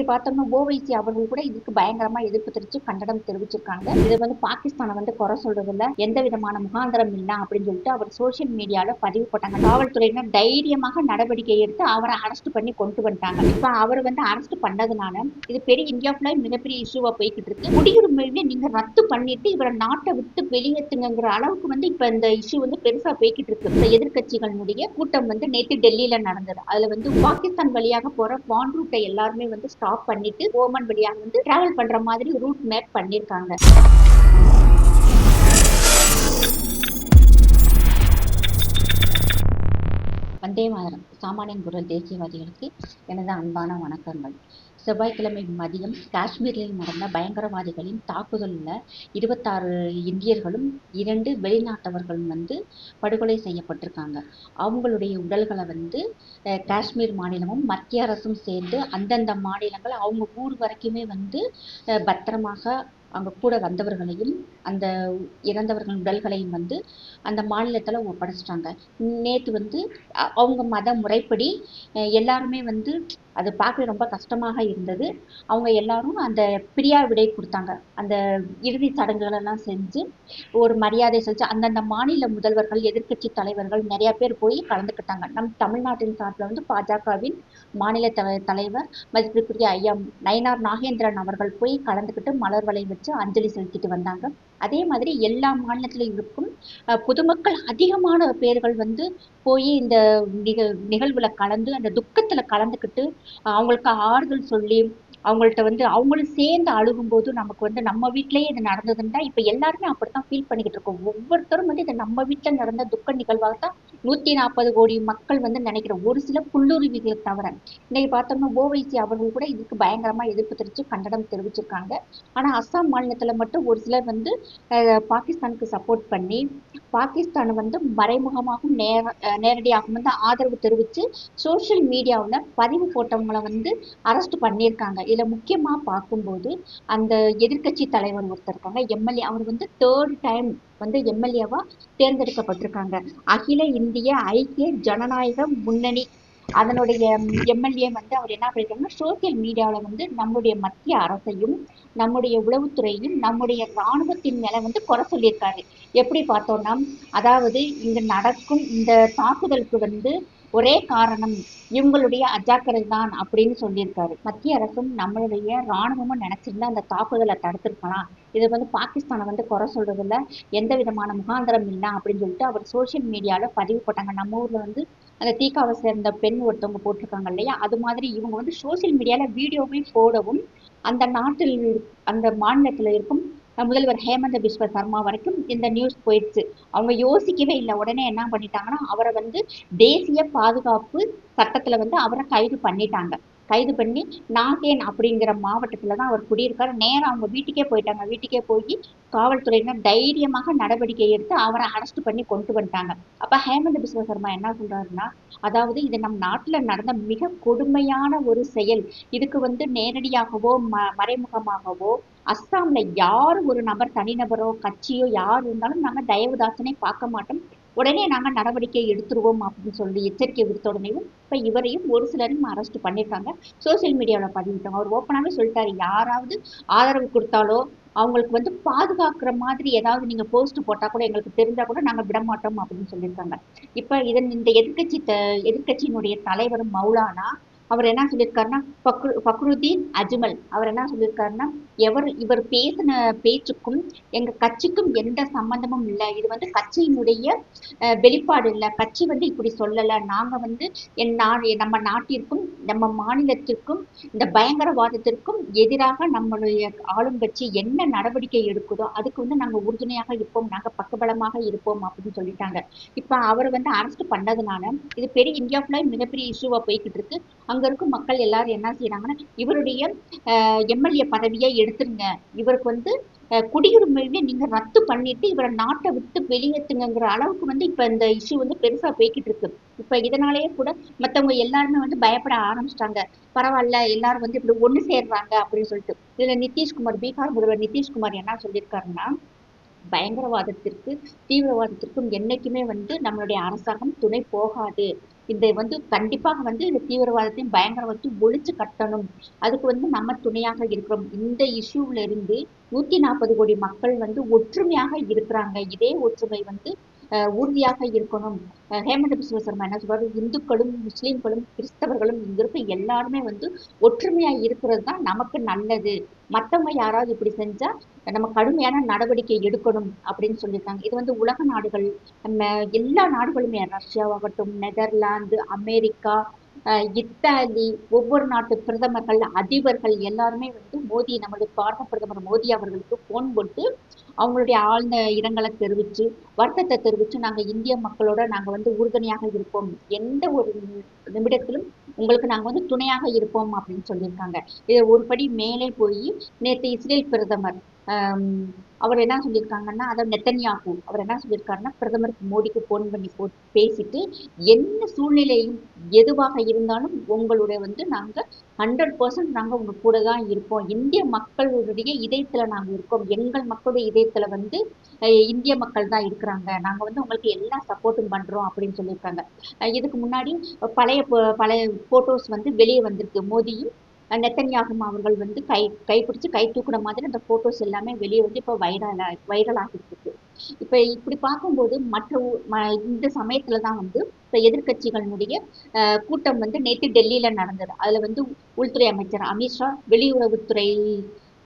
இன்னைக்கு பார்த்தோம்னா ஓவைசி அவர்கள் கூட இதுக்கு பயங்கரமா எதிர்ப்பு தெரிவித்து கண்டனம் தெரிவிச்சிருக்காங்க. இதை வந்து பாகிஸ்தானை வந்து குறை சொல்றதுல எந்த விதமான முகாந்திரம் இல்லை அப்படின்னு சொல்லிட்டு அவர் சோசியல் மீடியால பதிவு போட்டாங்க. காவல்துறையினர் தைரியமாக நடவடிக்கை எடுத்து அவரை அரெஸ்ட் பண்ணி கொண்டு வந்துட்டாங்க. இப்ப அவர் வந்து அரெஸ்ட் பண்ணதுனால இது பெரிய இந்தியாவுல மிகப்பெரிய இஷ்யூவா போய்கிட்டு இருக்கு. குடியுரிமையுமே நீங்க ரத்து பண்ணிட்டு இவரை நாட்டை விட்டு வெளியேற்றுங்கிற அளவுக்கு வந்து இப்ப இந்த இஷ்யூ வந்து பெருசா போய்கிட்டு இருக்கு. இந்த எதிர்கட்சிகளுடைய கூட்டம் வந்து நேற்று டெல்லியில நடந்தது. அதுல வந்து பாகிஸ்தான் வழியாக போற பான் ரூட்டை எல்லாருமே வந்து ஸ்டாப் ஆஃப் பண்ணிட்டு ஓமன் வழியாக வந்து டிராவல் பண்ற மாதிரி ரூட் மேப் பண்ணிருக்காங்க. வந்தே மாதரம். சாமானியன் குரல் தேசியவாதிகளுக்கு எனது அன்பான வணக்கங்கள். செவ்வாய்க்கிழமை மதியம் காஷ்மீரில் நடந்த பயங்கரவாதிகளின் தாக்குதலில் இருபத்தாறு இந்தியர்களும் இரண்டு வெளிநாட்டவர்களும் வந்து படுகொலை செய்யப்பட்டிருக்காங்க. அவங்களுடைய உடல்களை வந்து காஷ்மீர் மாநிலமும் மத்திய அரசும் சேர்ந்து அந்தந்த மாநிலங்கள் அவங்க ஊர் வரைக்குமே வந்து பத்திரமாக அவங்க கூட வந்தவர்களையும் அந்த இறந்தவர்கள் உடல்களையும் வந்து அந்த மாநிலத்தில் ஒப்படைச்சிட்டாங்க நேற்று வந்து அ- அவங்க மத முறைப்படி எல்லாருமே வந்து அது பார்க்க ரொம்ப கஷ்டமாக இருந்தது. அவங்க எல்லாரும் அந்த பிரியா விடை கொடுத்தாங்க. அந்த இறுதி சடங்குகளெல்லாம் செஞ்சு ஒரு மரியாதை செஞ்சு அந்தந்த மாநில முதல்வர்கள் எதிர்க்கட்சி தலைவர்கள் நிறைய பேர் போய் கலந்துக்கிட்டாங்க. நம் தமிழ்நாட்டின் சார்பில் வந்து பாஜகவின் மாநில தலைவர் மதிப்பிற்குரிய ஐயா நயனார் நாகேந்திரன் அவர்கள் போய் கலந்துக்கிட்டு மலர் வளைவு வச்சு அஞ்சலி செலுத்திட்டு வந்தாங்க. அதே மாதிரி எல்லா மாநிலத்திலும் இருக்கும். பொதுமக்கள் அதிகமான பேர்கள் வந்து போய் இந்த நிக நிகழ்வுல கலந்து அந்த துக்கத்துல கலந்துக்கிட்டு அவங்களுக்கு ஆறுதல் சொல்லி அவங்கள்ட்ட வந்து அவங்களும் சேர்ந்து அழுகும்போது நமக்கு வந்து நம்ம வீட்டிலேயே இது நடந்ததுன்னா இப்ப எல்லாருமே அப்படித்தான் ஃபீல் பண்ணிக்கிட்டு இருக்கோம். ஒவ்வொருத்தரும் வந்து இது நம்ம வீட்டில் நடந்த துக்க நிகழ்வாக தான் நூத்தி நாற்பது கோடி மக்கள் வந்து நினைக்கிறோம் ஒரு சில புல்லுருவிகளை தவிர இன்னைக்கு பார்த்தோம்னா ஓவைசி அவர்கள் கூட இதுக்கு பயங்கரமா எதிர்ப்பு தெரிவித்து கண்டனம் தெரிவிச்சிருக்காங்க. ஆனா அஸ்ஸாம் மாநிலத்துல மட்டும் ஒரு சிலர் வந்து பாகிஸ்தானுக்கு சப்போர்ட் பண்ணி பாகிஸ்தான் வந்து மறைமுகமாகவும் நேர நேரடியாகவும் வந்து ஆதரவு தெரிவித்து சோஷியல் மீடியாவில் பதிவு போட்டவங்களை வந்து அரெஸ்ட் பண்ணியிருக்காங்க. இதில் முக்கியமாக பார்க்கும்போது அந்த எதிர்க்கட்சி தலைவர் ஒருத்தர் இருக்காங்க எம்எல்ஏ. அவர் வந்து தேர்ட் டைம் வந்து எம்எல்ஏவா தேர்ந்தெடுக்கப்பட்டிருக்காங்க. அகில இந்திய ஐக்கிய ஜனநாயக முன்னணி. அதனுடைய எம்எல்ஏ வந்து அவர் என்ன பண்ணிருக்காங்கன்னா சோசியல் மீடியாவில் வந்து நம்முடைய மத்திய அரசையும் நம்முடைய உளவுத்துறையும் நம்முடைய இராணுவத்தின் மேல வந்து குறை சொல்லியிருக்காரு. எப்படி பார்த்தோம்னா அதாவது இங்கே நடக்கும் இந்த தாக்குதலுக்கு வந்து ஒரே காரணம் இவங்களுடைய அஜாக்கிரதை தான் அப்படின்னு சொல்லியிருக்காரு. மத்திய அரசும் நம்மளுடைய ராணுவமும் நினைச்சிருந்தா அந்த தாக்குதலை தடுத்திருக்கலாம். இது வந்து பாகிஸ்தானை வந்து குறை சொல்றதுல எந்த விதமான முகாந்திரம் இல்லை அப்படின்னு சொல்லிட்டு அவர் சோஷியல் மீடியால பதிவு போட்டாங்க. நம்ம ஊர்ல வந்து அந்த தீக்காவை சேர்ந்த பெண் ஒருத்தவங்க போட்டிருக்காங்க இல்லையா? அது மாதிரி இவங்க வந்து சோஷியல் மீடியால வீடியோவே போடவும் அந்த நாட்டில் அந்த மாநிலத்துல இருக்கும் முதல்வர் ஹேமந்த பிஸ்வ சர்மா வரைக்கும் இந்த நியூஸ் போயிடுச்சு. அவங்க யோசிக்கவே இல்லை. உடனே என்ன பண்ணிட்டாங்கன்னா அவரை வந்து தேசிய பாதுகாப்பு சட்டத்துல வந்து அவரை கைது பண்ணிட்டாங்க. கைது பண்ணி நாகேன் அப்படிங்கிற மாவட்டத்தில் தான் அவர் குடியிருக்காரு. நேராக அவங்க வீட்டுக்கே போயிட்டாங்க. வீட்டுக்கே போய் காவல்துறையினர் தைரியமாக நடவடிக்கை எடுத்து அவரை அரெஸ்ட் பண்ணி கொண்டு வந்துட்டாங்க. அப்போ ஹேமந்த பிஸ்வ சர்மா என்ன சொல்கிறாருன்னா அதாவது இது நம் நாட்டில் நடந்த மிக கொடுமையான ஒரு செயல். இதுக்கு வந்து நேரடியாகவோ ம மறைமுகமாகவோ அஸ்ஸாம்ல யார் ஒரு நபர் தனிநபரோ கட்சியோ யார் இருந்தாலும் நாங்கள் தயவுதாசனை பார்க்க மாட்டோம். உடனே நாங்கள் நடவடிக்கை எடுத்துருவோம் அப்படின்னு சொல்லி எச்சரிக்கை விடுத்த உடனேயும் இப்போ இவரையும் ஒரு சிலரையும் அரெஸ்ட் பண்ணியிருக்காங்க சோசியல் மீடியாவில் பதிவிட்டாங்க அவர் ஓப்பனாகவே சொல்லிட்டாரு. யாராவது ஆதரவு கொடுத்தாலோ அவங்களுக்கு வந்து பாதுகாக்கிற மாதிரி ஏதாவது நீங்கள் போஸ்ட் போட்டால் கூட எங்களுக்கு தெரிஞ்சால் கூட நாங்கள் விட மாட்டோம் அப்படின்னு சொல்லியிருக்காங்க. இப்போ இதன் இந்த எதிர்க்கட்சி த எதிர்க்கட்சியினுடைய தலைவர் மௌலானா அவர் என்ன சொல்லியிருக்காருன்னா ஃபக்ரு ஃபக்ருதீன் அஜ்மல். அவர் என்ன சொல்லியிருக்காருன்னா எவர் இவர் பேசின பேச்சுக்கும் எங்க கட்சிக்கும் எந்த சம்பந்தமும் இல்லை. இது வந்து கட்சியினுடைய வெளிப்பாடு இல்லை. கட்சி வந்து இப்படி சொல்லலை. நாங்க வந்து என் நா நம்ம நாட்டிற்கும் நம்ம மாநிலத்திற்கும் இந்த பயங்கரவாதத்திற்கும் எதிராக நம்மளுடைய ஆளும் கட்சி என்ன நடவடிக்கை எடுக்குதோ அதுக்கு வந்து நாங்க உறுதுணையாக இருப்போம். நாங்க பக்கபலமாக இருப்போம் அப்படின்னு சொல்லிட்டாங்க. இப்ப அவர் வந்து அரெஸ்ட் பண்ணதுனால இது பெரிய இந்தியா ஃபுல்லா மிகப்பெரிய இஷ்யூவா போய்கிட்டு இருக்கு. இருக்கும் மக்கள் எல்லாரும் என்ன செய்யறாங்கன்னா இவருடைய எம்எல்ஏ பதவியை எடுத்துருங்க. இவருக்கு வந்து குடியுரிமையுமே நீங்க ரத்து பண்ணிட்டு இவரை நாட்டை விட்டு வெளியேற்றுங்கிற அளவுக்கு வந்து இப்ப இந்த இஷ்யூ வந்து பெருசா போய்கிட்டு இருக்கு இப்ப இதனாலேயே கூட மத்தவங்க எல்லாருமே வந்து பயப்பட ஆரம்பிச்சிட்டாங்க. பரவாயில்ல எல்லாரும் வந்து இப்படி ஒண்ணு சேர்றாங்க அப்படின்னு சொல்லிட்டு. இதுல நிதிஷ்குமார் பீகார் முதல்வர் நிதிஷ்குமார் என்ன சொல்லியிருக்காருன்னா பயங்கரவாதத்திற்கு தீவிரவாதத்திற்கும் என்னைக்குமே வந்து நம்மளுடைய அரசாங்கம் துணை போகாது. இந்த வந்து கண்டிப்பாக வந்து இந்த தீவிரவாதத்தையும் பயங்கரவாதத்தையும் ஒழிச்சு கட்டணும். அதுக்கு வந்து நம்ம துணையாக இருக்கிறோம். இந்த இஷ்யூல இருந்து நூத்தி நாற்பது கோடி மக்கள் வந்து ஒற்றுமையாக இருக்கிறாங்க. இதே ஒற்றுமை வந்து உறுதியாக இருக்கணும். ஹேமந்த பிஸ்வ சர்மா என்ன சொல்றாரு? இந்துக்களும் முஸ்லீம்களும் கிறிஸ்தவர்களும் இங்க இருக்க எல்லாருமே வந்து ஒற்றுமையா இருக்கிறது தான் நமக்கு நல்லது. மத்தவங்க யாராவது இப்படி செஞ்சா நம்ம கடுமையான நடவடிக்கை எடுக்கணும் அப்படின்னு சொல்லியிருக்காங்க. இது வந்து உலக நாடுகள் நம்ம எல்லா நாடுகளுமே ரஷ்யாவாகட்டும் நெதர்லாந்து அமெரிக்கா இத்தாலி ஒவ்வொரு நாட்டு பிரதமர்கள் அதிபர்கள் எல்லாருமே வந்து மோடி நமது பாரத பிரதமர் மோடி அவர்களுக்கு போன் போட்டு அவங்களுடைய ஆழ்ந்த இரங்கலை தெரிவிச்சு வருத்தத்தை தெரிவிச்சு நாங்க இந்திய மக்களோட நாங்க வந்து உறுதுணையாக இருப்போம். எந்த ஒரு நிமிடத்திலும் உங்களுக்கு நாங்க வந்து துணையாக இருப்போம் அப்படின்னு சொல்லியிருக்காங்க. இது ஒரு படி மேலே போய் நேற்று இஸ்ரேல் பிரதமர் அவர் என்ன சொல்லியிருக்காங்கன்னா அதாவது நெத்தன்யாகு அவர் என்ன சொல்லியிருக்காருன்னா பிரதமர் மோடிக்கு போன் பண்ணி போ பேசிட்டு என்ன சூழ்நிலையும் எதுவாக இருந்தாலும் உங்களுடைய வந்து நாங்கள் ஹண்ட்ரட் பர்சன்ட் நாங்கள் உங்க கூட தான் இருப்போம். இந்திய மக்களுடைய இதயத்தில் நாங்கள் இருக்கோம். எங்கள் மக்களுடைய இதயத்தில் வந்து இந்திய மக்கள் தான் இருக்கிறாங்க. நாங்கள் வந்து உங்களுக்கு எல்லா சப்போர்ட்டும் பண்ணுறோம் அப்படின்னு சொல்லியிருக்காங்க. இதுக்கு முன்னாடி பழைய பழைய ஃபோட்டோஸ் வந்து வெளியே வந்திருக்கு. மோடியும் நெத்தன்யாகும் அவர்கள் வந்து கை கைப்பிடிச்சு கை தூக்குன மாதிரி அந்த போட்டோஸ் எல்லாமே வெளியே வந்து இப்போ வைரல் வைரல் ஆகிட்டு இருக்கு இப்போ இப்படி பார்க்கும்போது மற்ற ம- இந்த சமயத்துல தான் வந்து இப்போ எதிர்கட்சிகளினுடைய கூட்டம் வந்து நேற்று டெல்லியில நடந்தது. அதுல வந்து உள்துறை அமைச்சர் அமித்ஷா வெளியுறவுத்துறை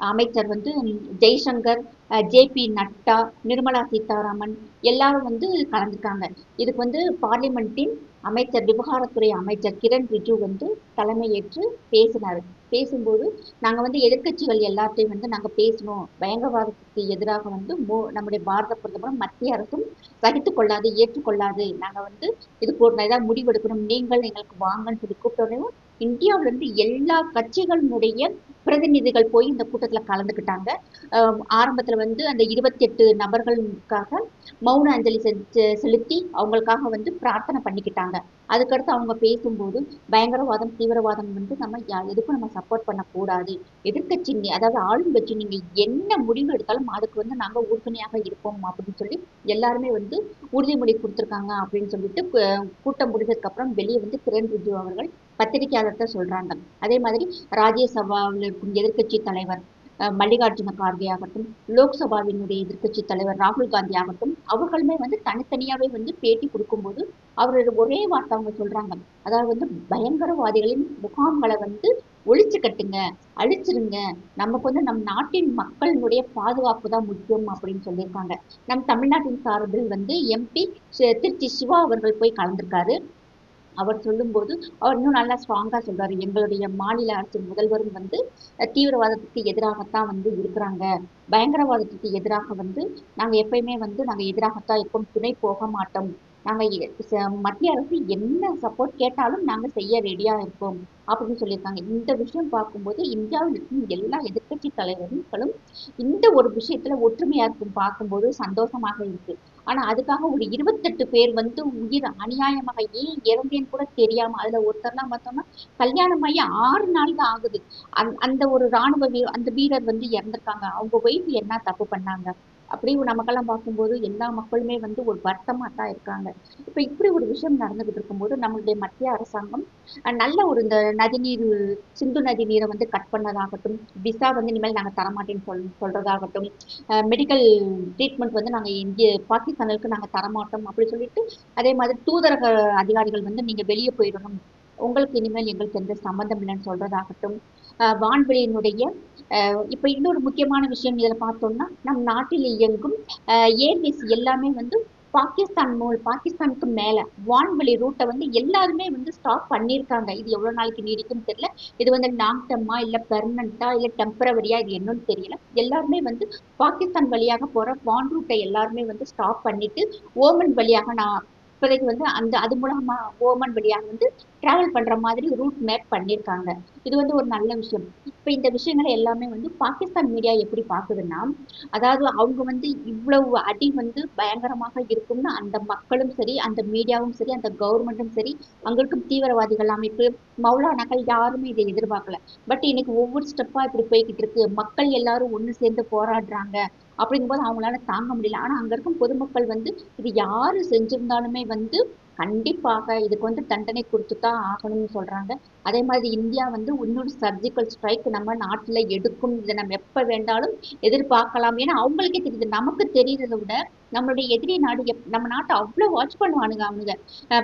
அமைச்சர் வந்து ஜெய்சங்கர் ஜே பி நட்டா நிர்மலா சீதாராமன் எல்லாரும் வந்து கலந்துருக்காங்க. இதுக்கு வந்து பார்லிமெண்ட்டின் அமைச்சர் விவகாரத்துறை அமைச்சர் கிரண் ரிஜு வந்து தலைமையேற்று பேசினார். பேசும்போது நாங்க வந்து எதிர்க்கட்சிகள் எல்லாத்தையும் வந்து நாங்க பேசணும். பயங்கரவாதத்துக்கு எதிராக வந்து மோ நம்முடைய பாரத பிரதமரும் மத்திய அரசும் சகித்து கொள்ளாது ஏற்றுக்கொள்ளாது. நாங்க வந்து இதுக்கு ஒரு ஏதாவது முடிவெடுக்கணும். நீங்கள் எங்களுக்கு வாங்கன்னு சொல்லி கூப்பிட்டோடனே இந்தியாவுல இருந்து எல்லா கட்சிகளினுடைய பிரதிநிதிகள் போய் இந்த கூட்டத்தில் கலந்துக்கிட்டாங்க. ஆரம்பத்தில் வந்து அந்த இருபத்தி எட்டு நபர்களுக்காக மௌன அஞ்சலி செலுத்தி- செலுத்தி அவங்களுக்காக வந்து பிரார்த்தனை பண்ணிக்கிட்டாங்க. அதுக்கடுத்து அவங்க பேசும்போது பயங்கரவாதம் தீவிரவாதம் வந்து நம்ம எதுக்கும் நம்ம சப்போர்ட் பண்ணக்கூடாது. எதிர்கட்சி அதாவது ஆளும் கட்சி நீங்கள் என்ன முடிவு எடுத்தாலும் அதுக்கு வந்து நாங்கள் உறுதுணையாக இருப்போம் அப்படின்னு சொல்லி எல்லாருமே வந்து உறுதிமொழி கொடுத்துருக்காங்க அப்படின்னு சொல்லிட்டு கூட்டம் முடிஞ்சதுக்கப்புறம் வெளியே வந்து கிரண் ரிஜிஜு அவர்கள் பத்திரிகையாளர்கிட்ட சொல்றாங்க. அதே மாதிரி ராஜ்யசபாவில் இருக்கும் எதிர்க்கட்சி தலைவர் அஹ், மல்லிகார்ஜுன கார்கே ஆகட்டும் லோக்சபாவினுடைய எதிர்க்கட்சி தலைவர் ராகுல் காந்தி ஆகட்டும் அவர்களுமே வந்து தனித்தனியாவே வந்து பேட்டி கொடுக்கும்போது அவரோட ஒரே வார்த்தை அவங்க சொல்றாங்க. அதாவது வந்து பயங்கரவாதிகளின் முகாம்களை வந்து ஒழிச்சு கட்டுங்க அழிச்சிருங்க. நமக்கு வந்து நம் நாட்டின் மக்களினுடைய பாதுகாப்பு தான் முக்கியம் அப்படின்னு சொல்லியிருக்காங்க. நம் தமிழ்நாட்டின் சார்பில் வந்து எம்பி திருச்சி சிவா அவர்கள் போய் கலந்திருக்காரு. அவர் சொல்லும்போது அவர் இன்னும் நல்லா ஸ்ட்ராங்கா சொல்றாரு. எங்களுடைய மாநில அரசின் முதல்வரும் வந்து தீவிரவாதத்துக்கு எதிராகத்தான் வந்து இருக்கிறாங்க. பயங்கரவாதத்துக்கு எதிராக வந்து நாங்க எப்பயுமே வந்து நாங்க எதிராகத்தான் இருக்கோம் துணை போக மாட்டோம். நாங்க மத்திய அரசு என்ன சப்போர்ட் கேட்டாலும் நாங்க செய்ய ரெடியா இருக்கோம் அப்படின்னு சொல்லியிருக்காங்க. இந்த விஷயம் பார்க்கும்போது இந்தியாவில் இருக்கும் எல்லா எதிர்க்கட்சி தலைவர்களும் இந்த ஒரு விஷயத்துல ஒற்றுமையா இருக்கும் பார்க்கும்போது சந்தோஷமாக இருக்கு. ஆனா அதுக்காக ஒரு இருபத்தெட்டு பேர் வந்து உயிர் அநியாயமாக ஏன் இறந்தேன்னு கூட தெரியாம அதுல ஒருத்தர்லாம் பார்த்தோம்னா கல்யாணம் ஆகி ஆறு நாள் தான் ஆகுது. அந் அந்த ஒரு ராணுவ வீ அந்த வீரர் வந்து இறந்திருக்காங்க. அவங்க ஒய்ஃப் என்ன தப்பு பண்ணாங்க? அப்படி நமக்கெல்லாம் பார்க்கும்போது எல்லா மக்களுமே வந்து ஒரு வருத்தமாக தான் இருக்காங்க. இப்ப இப்படி ஒரு விஷயம் நடந்துகிட்டு இருக்கும்போது நம்மளுடைய மத்திய அரசாங்கம் நல்ல ஒரு இந்த நதிநீர் சிந்து நதி நீரை வந்து கட் பண்ணதாகட்டும் விசா வந்து இனிமேல் நாங்க தரமாட்டேன்னு சொல் சொல்றதாகட்டும் மெடிக்கல் ட்ரீட்மெண்ட் வந்து நாங்க இந்திய பாகிஸ்தானுக்கு நாங்க தரமாட்டோம் அப்படி சொல்லிட்டு அதே மாதிரி தூதரக அதிகாரிகள் வந்து நீங்க வெளியே போயிடணும். உங்களுக்கு இனிமேல் எங்களுக்கு எந்த சம்மந்தம் இல்லைன்னு சொல்றதாகட்டும். வான்வெளியினுடைய இப்போ இன்னொரு முக்கியமான விஷயம் இதில் பார்த்தோம்னா நம் நாட்டில் இயங்கும் ஏர்வேஸ் எல்லாமே வந்து பாகிஸ்தான் மூல் பாகிஸ்தானுக்கு மேலே வான்வெளி ரூட்டை வந்து எல்லாருமே வந்து ஸ்டாப் பண்ணியிருக்காங்க. இது எவ்வளோ நாளைக்கு நீடிக்கும்னு தெரியல. இது வந்து லாங் டர்மா இல்லை பெர்மனண்டா இல்லை டெம்பரவரியா இது என்னன்னு தெரியல. எல்லாருமே வந்து பாகிஸ்தான் வழியாக போகிற வான் ரூட்டை எல்லாருமே வந்து ஸ்டாப் பண்ணிட்டு ஓமன் வழியாக நான் இப்போதைக்கு வந்து அந்த அது மூலமா ஓமன் வழியாக வந்து டிராவல் பண்ற மாதிரி ரூட் மேப் பண்ணியிருக்காங்க இது வந்து ஒரு நல்ல விஷயம். இப்ப இந்த விஷயங்களை எல்லாமே வந்து பாகிஸ்தான் மீடியா எப்படி பாக்குதுன்னா அதாவது அவங்க வந்து இவ்வளவு அடி வந்து பயங்கரமாக இருக்கும்னு அந்த மக்களும் சரி அந்த மீடியாவும் சரி அந்த கவர்மெண்ட்டும் சரி அங்க இருக்கும் தீவிரவாதிகள் அமைப்பு மௌலானாக்கள் யாருமே இதை எதிர்பார்க்கல. பட் இன்னைக்கு ஒவ்வொரு ஸ்டெப்பா இப்படி போய்கிட்டு இருக்கு. மக்கள் எல்லாரும் ஒன்று சேர்ந்து போராடுறாங்க. அப்படிங்கும்போது அவங்களால தாங்க முடியல. ஆனா அங்க இருக்கும் பொதுமக்கள் வந்து இது யாரு செஞ்சிருந்தாலுமே வந்து கண்டிப்பாக இதுக்கு வந்து தண்டனை கொடுத்து தான் ஆகணும்னு சொல்கிறாங்க அதே மாதிரி இந்தியா வந்து இன்னொரு சர்ஜிக்கல் ஸ்ட்ரைக் நம்ம நாட்டில் எடுக்கும். இதை நம்ம எப்போ வேண்டாலும் எதிர்பார்க்கலாம். ஏன்னா அவங்களுக்கே தெரியுது நமக்கு தெரியுறதை விட நம்மளுடைய எதிரி நாடு எப் நம்ம நாட்டை அவ்வளோ வாட்ச் பண்ணுவானுங்க அவனுங்க.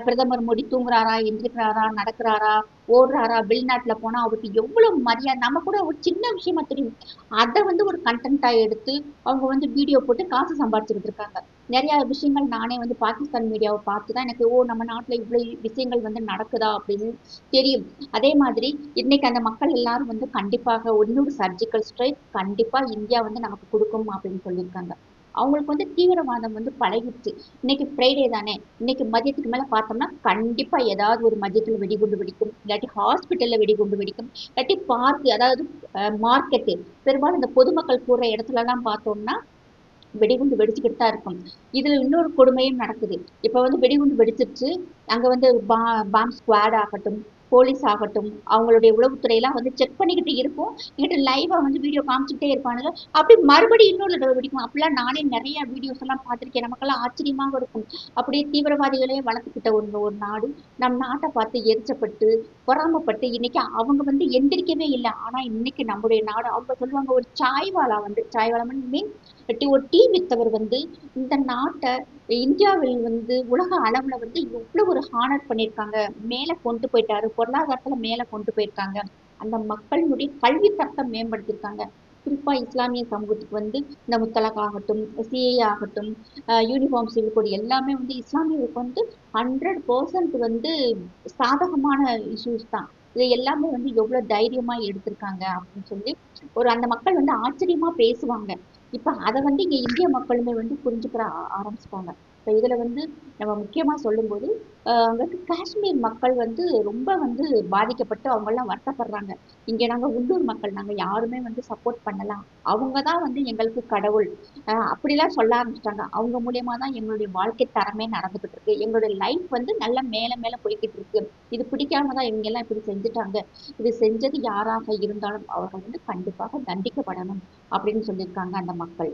பிரதமர் மோடி தூங்குறாரா எந்திரிக்கிறாரா நடக்கிறாரா ஓடுறாரா வெளிநாட்டில் போனால் அவருக்கு எவ்வளோ மரியாதை. நம்ம கூட ஒரு சின்ன விஷயமா தெரியும். அதை வந்து ஒரு கண்டென்ட்டாக எடுத்து அவங்க வந்து வீடியோ போட்டு காசு சம்பாதிச்சுக்கிட்டு இருக்காங்க. நிறைய விஷயங்கள் நானே வந்து பாகிஸ்தான் மீடியாவை பார்த்து தான் எனக்கு ஓ நம்ம நாட்டில் இவ்வளோ விஷயங்கள் வந்து நடக்குதா அப்படின்னு தெரியும். அதே மாதிரி இன்னைக்கு அந்த மக்கள் எல்லாரும் வந்து கண்டிப்பாக இன்னொரு சர்ஜிக்கல் ஸ்ட்ரைக் கண்டிப்பாக இந்தியா வந்து நமக்கு கொடுக்கும் அப்படின்னு சொல்லியிருக்காங்க. அவங்களுக்கு வந்து தீவிரவாதம் வந்து பழகிடுச்சு. இன்னைக்கு ஃப்ரைடே தானே. இன்னைக்கு மதியத்துக்கு மேலே பார்த்தோம்னா கண்டிப்பாக ஏதாவது ஒரு மதியத்தில் வெடிகுண்டு வெடிக்கும். இல்லாட்டி ஹாஸ்பிட்டலில் வெடிகுண்டு வெடிக்கும். இல்லாட்டி பார்க்கு அதாவது மார்க்கெட்டு பெரும்பாலும் இந்த பொதுமக்கள் கூடுற இடத்துலலாம் பார்த்தோம்னா வெடிகுண்டு வெடிச்சுக்கிட்டு தான் இருக்கும். இதுல இன்னொரு கொடுமையும் நடக்குது. இப்ப வந்து வெடிகுண்டு வெடிச்சிருச்சு. அங்க வந்து பா பாம் ஸ்குவாட் ஆகட்டும் போலீஸ் ஆகட்டும் அவங்களுடைய உளவுத்துறையெல்லாம் வந்து செக் பண்ணிக்கிட்டு இருக்கும் என்கிட்ட லைவாக வந்து வீடியோ காமிச்சுக்கிட்டே இருப்பானுங்க. அப்படி மறுபடியும் இன்னொரு தடவை அப்படிலாம் நானே நிறைய வீடியோஸ் எல்லாம் பார்த்துருக்கேன். நமக்கெல்லாம் ஆச்சரியமாக இருக்கும். அப்படியே தீவிரவாதிகளே வளர்த்துக்கிட்ட ஒரு ஒரு நாடு. நம் நாட்டை பார்த்து எரிச்சப்பட்டு பொறாமப்பட்டு இன்னைக்கு அவங்க வந்து எந்திரிக்கவே இல்லை. ஆனால் இன்னைக்கு நம்முடைய நாடு அவங்க சொல்லுவாங்க ஒரு சாய்வாலா வந்து சாய்வாலா மீன் ஒரு டீ வித்தவர் வந்து இந்த நாட்டை இந்தியாவில் வந்து உலக அளவுல வந்து எவ்வளவு ஒரு ஹானர் பண்ணியிருக்காங்க மேல கொண்டு போயிட்டாரு. பொருளாதாரத்துல மேல கொண்டு போயிருக்காங்க. அந்த மக்களுடைய கல்வி தரத்தை மேம்படுத்தியிருக்காங்க குறிப்பா இஸ்லாமிய சமூகத்துக்கு வந்து இந்த முத்தலக் ஆகட்டும் சிஏ ஆகட்டும் யூனிஃபார்ம் சிவில் கோட் எல்லாமே வந்து இஸ்லாமியருக்கு வந்து ஹண்ட்ரட் பர்சன்ட் வந்து சாதகமான இஷ்யூஸ் தான். இது எல்லாமே வந்து எவ்வளவு தைரியமா எடுத்திருக்காங்க அப்படின்னு சொல்லி ஒரு அந்த மக்கள் வந்து ஆச்சரியமா பேசுவாங்க. இப்ப அதை வந்து இங்க இந்திய மக்களுமே வந்து புரிஞ்சுக்கிற ஆரம்பிச்சுட்டாங்க. இப்போ இதுல வந்து நம்ம முக்கியமா சொல்லும்போது வந்து காஷ்மீர் மக்கள் வந்து ரொம்ப வந்து பாதிக்கப்பட்டு அவங்கெல்லாம் வருத்தப்படுறாங்க. இங்க நாங்க உள்ளூர் மக்கள் நாங்க யாருமே வந்து சப்போர்ட் பண்ணலாம் அவங்க தான் வந்து எங்களுக்கு கடவுள். அப்படிலாம் சொல்ல ஆரம்பிச்சிட்டாங்க. அவங்க மூலியமா தான் எங்களுடைய வாழ்க்கை தரமே நடந்துகிட்டு இருக்கு எங்களுடைய லைஃப் வந்து நல்லா மேல மேல போய்கிட்டு இருக்கு இது பிடிக்காம தான் இவங்க எல்லாம் இப்படி செஞ்சுட்டாங்க. இது செஞ்சது யாராக இருந்தாலும் அவர்கள் வந்து கண்டிப்பாக தண்டிக்கப்படணும் அப்படின்னு சொல்லியிருக்காங்க அந்த மக்கள்.